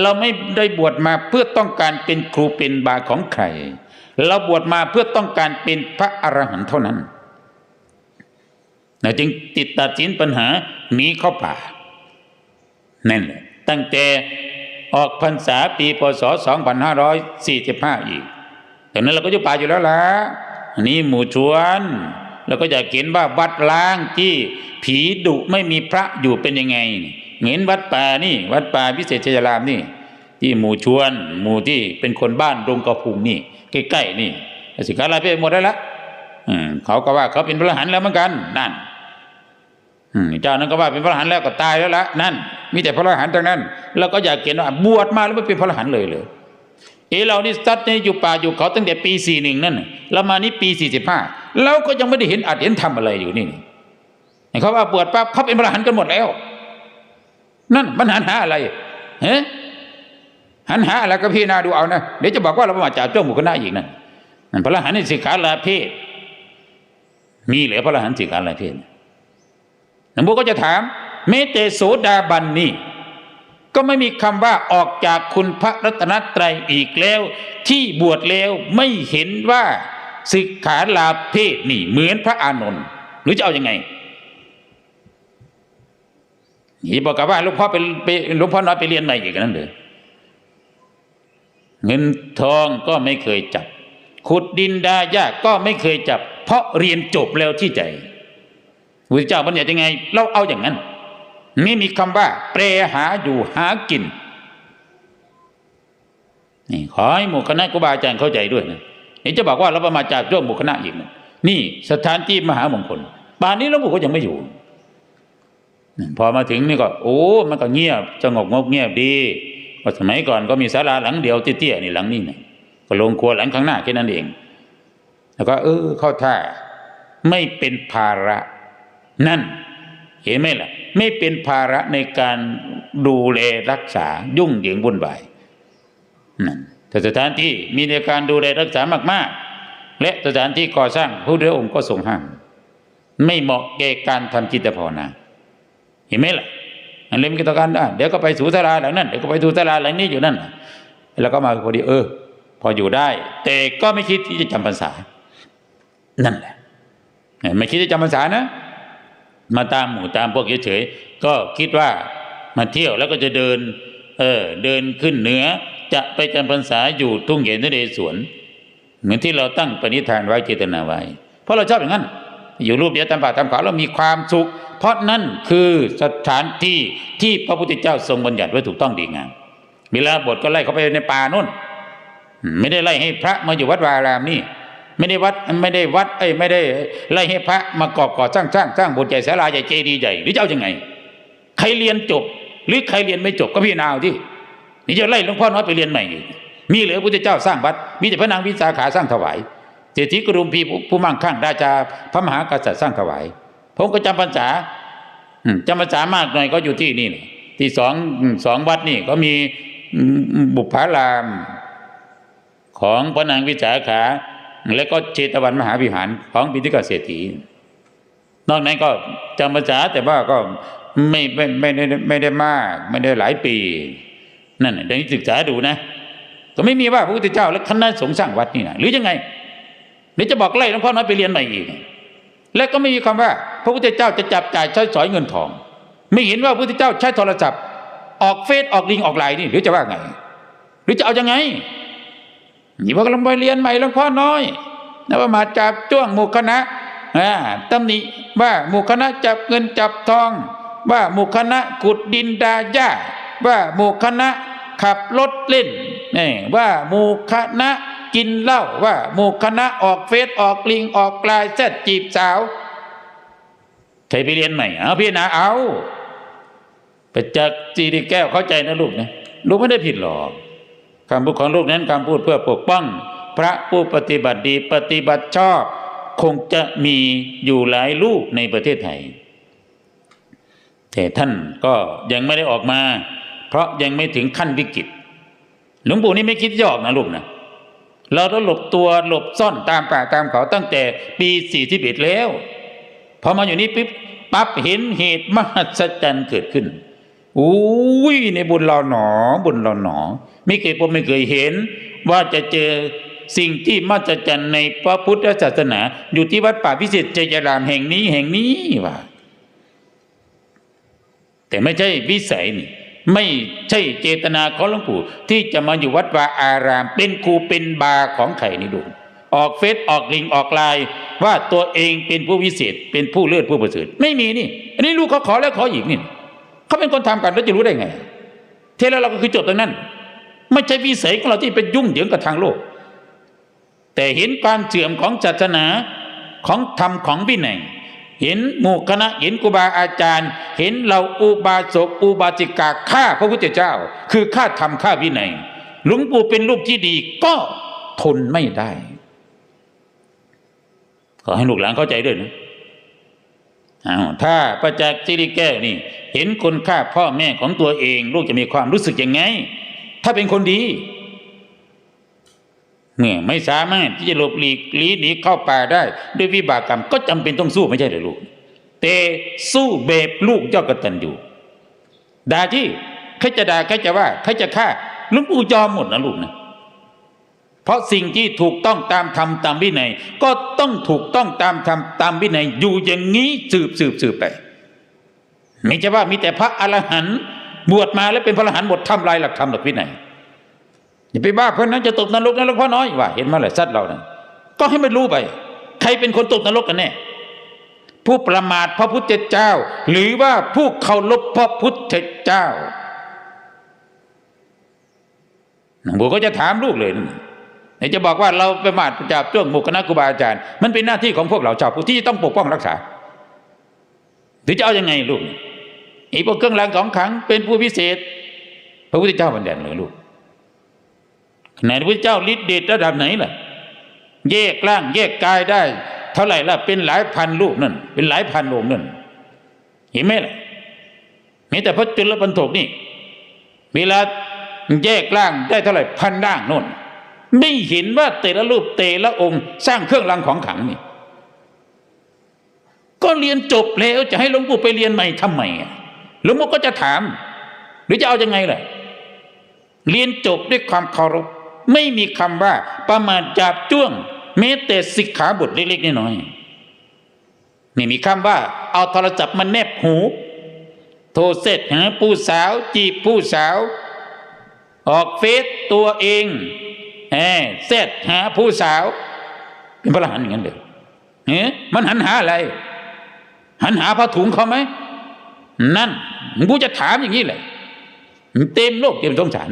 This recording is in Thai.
เราไม่ได้บวชมาเพื่อต้องการเป็นครูเป็นบาของใคร เราบวชมาเพื่อต้องการเป็นพระอรหันต์เท่านั้นนะจึงติดตัดสินปัญหาหนีเข้าป่านั่นแหละตั้งแต่ออกพรรษาปีพศ 2545 อีกแต่นั้นเราก็อยู่ป่าอยู่แล้วล่ะอันนี้หมู่ชวนเราก็อยากเห็นว่าวัดล้างที่ผีดุไม่มีพระอยู่เป็นยังไง เห็นวัดป่านี่ วัดป่าวิเศษชยรามนี่ ที่หมู่ชวน หมู่ที่เป็นคนบ้านดงกระพุงนี่ใกล้ๆนี่สิกขาลายไปหมดได้ละอืมเขาก็ว่าเขาเป็นพระรหันแล้วเหมือนกัน นั่นอืมเจ้านั้นก็ว่าเป็นพระรหันแล้วก็ตายแล้วละนั่น มีแต่พระรหันทั้งนั้น แล้วก็อยากเห็นว่าบวชมาแล้วไม่เป็นพระรหันเลยเลยเอเรานี่ซัดนี่อยู่ป่าอยู่เขาตั้งแต่ปีสี่หนึ่งนั่นแล้วมานี่ปีสี่สิบห้าเราก็ยังไม่ได้เห็นอาจเห็นทำอะไรอยู่นี่เขาว่าบวชปั๊บเขาเป็นพระรหันกันหมดแล้ว นั่นมันหันหาอะไรเฮ้หันหาอะไรก็พี่นาดูเอานะเดี๋ยวจะบอกว่าเราประมาจากเจ้าหมู่คณะอีกนั่นนั่นพระรหันต์สิกขาลาเพศมีเหลือพระรหันต์สิกขาลาเพศหลวงพ่อก็จะถามเมเตโสดาบันนี่ก็ไม่มีคำว่าออกจากคุณพระรัตนตรัยอีกแล้ว ที่บวชแล้วไม่เห็นว่าสิกขาลาเพศนี่เหมือนพระอานนท์หรือจะเอาอยัางไง นี่บอกกับว่าหลวงพ่อไปไปหลวงพ่อน้อยไปเรียนใหม่อีกนั่นเลยเงินทองก็ไม่เคยจับ ขุดดินดายากก็ไม่เคยจับ เพราะเรียนจบแล้วที่ใจพระเจ้าบัญญัติยังไง เราเอาอย่างนั้นไม่มีคำว่าเปรหาอยู่หากินนี่ขอให้หมู่คณะครูบาอาจารย์เข้าใจด้วยนะเดี๋ยวจะบอกว่าเราประมาจากร่วมหมู่คณะอีกนะนี่สถานที่มหามงคลป่านนี้หลวงปู่ก็ยังไม่อยู่ พอมาถึงนี่ก็โอ้ มันก็เงียบสงบงบเงียบดีว่าสมัยก่อนก็มีศาลาหลังเดียวเตี้ยๆนี่หลังนี้นะก็ลงครัวหลังข้างหน้าแค่นั้นเอง แล้วก็เออเข้าท่าไม่เป็นภาระ นั่น เห็นไหมล่ะ ไม่เป็นภาระในการดูแลรักษายุ่งเหยิงวุ่นวายนั่นแต่สถานที่มีในการดูแลรักษามาก ๆ และสถานที่ก่อสร้างพระพุทธองค์ก็ทรงห้ามไม่เหมาะแก่การทำจิตภาวนา เห็นไหมล่ะอันเล่มกิจการได้เดี๋ยวก็ไปสู่ศาลาหลังนั้นเดี๋ยวก็ไปสู่ศาลาหลังนี้อยู่นั่นแล้วก็มาพอดีเออ พออยู่ได้ แต่ก็ไม่คิดที่จะจำพรรษา นั่นแหละไม่คิดจะจำพรรษานะ มาตามหมู่ตามพวกเฉยๆก็คิดว่ามาเที่ยวแล้วก็จะเดิน เออ เดินขึ้นเหนือจะไปจำพรรษาอยู่ทุ่งเหยนนเรศวรเหมือนที่เราตั้งปณิธานไว้เจตนาไว้ เพราะเราชอบอย่างนั้น อยู่รูปเดียวตามป่าตามเขาเรามีความสุข เพราะนั่นคือสถานที่ที่พระพุทธเจ้าทรงบัญญัติไว้ถูกต้องดีงามเวลาบทก็ไล่เขาไปในป่านู่น ไม่ได้ไล่ให้พระมาอยู่วัดวาอารามนี่ ไม่ได้วัดไม่ได้วัดเอ้ยไม่ได้ไล่ให้พระมาก่อก่อสร้างสร้างสร้างบสถ์ใหญ่ศาลาใหญ่เจดีย์ใหญ่หรือจะเอาอยัางไง ใครเรียนจบ หรือใครเรียนไม่จบก็พี่นาวที่นี่จะไล่หลวงพ่อน้อยไปเรียนใหม่มีเหลือพระพุทธเจ้าสร้างวัด มีแต่พระนางวิสาขาสร้างถวาย เศรษฐีกรุมพีผู้มั่งคั่งราชาพระมหากษัตริย์สร้างถวายผมก็จำพรรษาอืมจำพรรษามากหน่อยก็อยู่ที่นี่ที่สองสองวัดนี่ก็มีบุพารามของพระนางวิสาขา และก็เจตวันมหาวิหารของปิติกาเศรษฐีนอกนั้นก็จำภาษาแต่ว่าก็ไม่ไม่ไม่ได้ไม่ได้มาก ไม่ได้หลายปี นั่นเดี๋ยวนี้ศึกษาดูนะ ก็ไม่มีว่าพระพุทธเจ้าและคณะสงฆ์สร้างวัดนี่นะหรือยังไง เดี๋ยวจะบอกไล่หลวงพ่อน้อยไปเรียนใหม่อีก และก็ไม่มีคำว่า พระพุทธเจ้าจะจับจ่ายใช้สอยเงินทอง ไม่เห็นว่าพระพุทธเจ้าใช้โทรศัพท์ ออกเฟซออกลิงออกไลน์นี่หรือจะว่าไง หรือจะเอายังไงนี่ว่ากำลังไปเรียนใหม่หลวงพ่อน้อยนะว่ามาจับจ้วงหมู่คณะอ่าตำหนิว่าหมู่คณะจับเงินจับทอง ว่าหมู่คณะขุดดินดาหญ้าว่าหมู่คณะขับรถเล่นนี่ว่าหมู่คณะ กินเหล้าว่าหมู่คณะออกเฟซออกลิงออกไลน์แซดจีบสาวใครไปเรียนใหม่เอาพี่นะเอาไปจากจีดีแก้วเข้าใจนะลูกนะลูกไม่ได้ผิดหรอกคำพูดของลูกนั้นคำพูดเพื่อปกป้อง พระผู้ปฏิบัติดีปฏิบัติชอบ คงจะมีอยู่หลายลูกในประเทศไทย แต่ท่านก็ยังไม่ได้ออกมา เพราะยังไม่ถึงขั้นวิกฤตหลวงปู่นี่ไม่คิดจะออกนะลูกนะ เราต้องหลบตัวหลบซ่อนตามป่าตามเขาตั้งแต่ปีสี่สิบเอ็ดแล้วพอมาอยู่นี่ปิ๊บปั๊บเห็นเหตุมหัศจรรย์เกิดขึ้นอุ้ยในบุญเราหนอ บุญเราหนอ ไม่เคยพบไม่เคยเห็น ว่าจะเจอสิ่งที่มหัศจรรย์ในพระพุทธศาสนา อยู่ที่วัดป่าพิเศษเจยรามแห่งนี้แห่งนี้ว่า แต่ไม่ใช่วิสัยนี่ ไม่ใช่เจตนาของหลวงปู่ที่จะมาอยู่วัดวาอาราม เป็นครูเป็นบาของใครนี่ดูออกเฟซออกลิงออกไลน์ว่าตัวเองเป็นผู้วิเศษ เป็นผู้เลิศผู้ประเสริฐไม่มีนี่ อันนี้ลูกเขาขอแล้วขออีกนี่เขาเป็นคนทำกันแล้วจะรู้ได้ไง เทแล้วเราก็คือจบตรงนั้น ไม่ใช่วิสัยของเราที่ไปยุ่งเหยิงกับทางโลก แต่เห็นความเสื่อมของศาสนาของธรรมของวินัย เห็นหมู่คณะเห็นครูบาอาจารย์ เห็นเราอุบาสกอุบาสิกาฆ่าพระพุทธเจ้า คือฆ่าธรรมฆ่าวินัยหลวงปู่เป็นลูกที่ดีก็ทนไม่ได้ ขอให้ลูกหลานเข้าใจด้วยนะอาถ้าประจักษ์สิริแก้วนี่ เห็นคนฆ่าพ่อแม่ของตัวเอง ลูกจะมีความรู้สึกยังไง ถ้าเป็นคนดี เมื่อไม่สามารถที่จะหลบหลีกหลีหนีเข้าป่าได้ ด้วยวิบากกรรมก็จำเป็นต้องสู้ไม่ใช่หรือลูกแต่สู้แบบลูกยอดกตัญญูด่าที่ใครจะด่าใครจะว่าใครจะฆ่าลุงปู่ยอมหมดนะลูกนะเพราะสิ่งที่ถูกต้องตามธรรมตามวินัย ก็ต้องถูกต้องตามธรรมตามวินัยอยู่อย่างนี้สืบสืบสืบไปไม่ใช่ว่ามีแต่พระอรหันต์บวชมาแล้วเป็นพระอรหันต์หมดทำลายหลักธรรมหลักวินัย อย่าไปบ้าเพราะนั้นจะตกนรกนรกพ่อน้อยว่า เห็นมาหลยสัตว์เรานะก็ให้มันรู้ไป ใครเป็นคนตกนรกกันแน่ผู้ประมาทพระพุทธเจ้า หรือว่าผู้เคารพพระพุทธเจ้าหลวงปู่ก็จะถามลูกเลยนะไหนจะบอกว่าเราไปมาทจับจ้วงหมู่คณะครูบาอาจารย์ มันเป็นหน้าที่ของพวกเราชาวพุทธที่ต้องปกป้องรักษาหรือจะเอาอยัางไงลูกไอ้พวกเครื่องรางของขลังเป็นผู้พิเศษ พระพุทธเจ้าบัญญัติเลยลูก ไหนพระเจ้าฤทธิ์เดชระดับไหนล่ะ แยกร่างแยกกายได้ เท่าไหร่ล่ะ เป็นหลายพันรูปนั่น เป็นหลายพันองค์นั่น เห็นไหมล่ะมีแต่พระจุลปันโถกนี่ เวลาแยกร่างได้เท่าไหร่พันร่างนู่น ไม่เห็นว่าแต่ละรูปแต่ละองค์ สร้างเครื่องรางของขังนี่ ก็เรียนจบแล้วจะให้หลวงปู่ไปเรียนใหม่ทำไมอะหลวงปู่ก็จะถาม หรือจะเอาอยัางไงล่ะ เรียนจบด้วยความเคารพ ไม่มีคำว่าประมาทจับจ้วงแม้แต่สิกขาบทเล็กๆน้อยๆไม่มีคำว่า เอาโทรศัพท์มาแนบหู โทรเสร็จหาผู้สาว จีบผู้สาว ออกเฟซตัวเองแหมเสร็จหาผู้สาว เป็นพระหันอย่างนั้นเลยเฮ้มันหันหาอะไร หันหาผ้าถุงเขาไหมนั่นกูจะถามอย่างนี้แหละเต็มโลกเต็มสงสาร